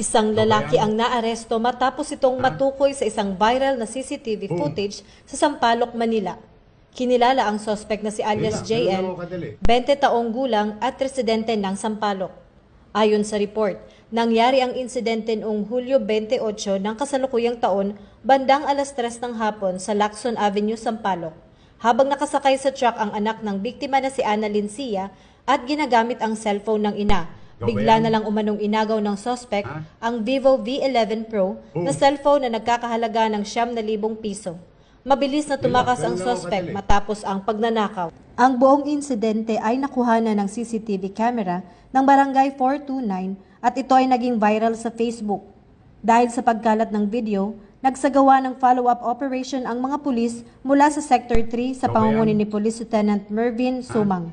Isang lalaki ang naaresto matapos itong matukoy sa isang viral na CCTV footage sa Sampaloc, Manila. Kinilala ang suspect na si alias JL, 20 taong gulang at residente ng Sampaloc. Ayon sa report, nangyari ang insidente noong Hulyo 28 ng kasalukuyang taon bandang alas 3 ng hapon sa Lacson Avenue, Sampaloc. Habang nakasakay sa truck ang anak ng biktima na si Ana Lincia at ginagamit ang cellphone ng ina, bigla na lang umanong inagaw ng suspect ang Vivo V11 Pro na cellphone na nagkakahalaga ng 7,000 piso. Mabilis na tumakas ang suspect matapos ang pagnanakaw. Ang buong insidente ay nakuha na ng CCTV camera ng Barangay 429 at ito ay naging viral sa Facebook. Dahil sa pagkalat ng video, nagsagawa ng follow-up operation ang mga pulis mula sa Sector 3 sa pangunguni ni Police Lieutenant Mervin Sumang.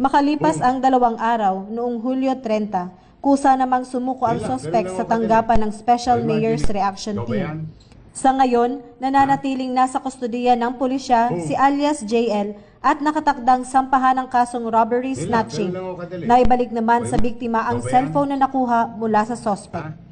Makalipas ang dalawang araw noong Hulyo 30, kusa namang sumuko ang suspect sa tanggapan ng Special Mayor's Reaction Team. Sa ngayon, nananatiling nasa kustodiya ng pulisya si alias JL at nakatakdang sampahan ng kasong robbery snatching. Naibalik naman sa biktima ang cellphone na nakuha mula sa suspect.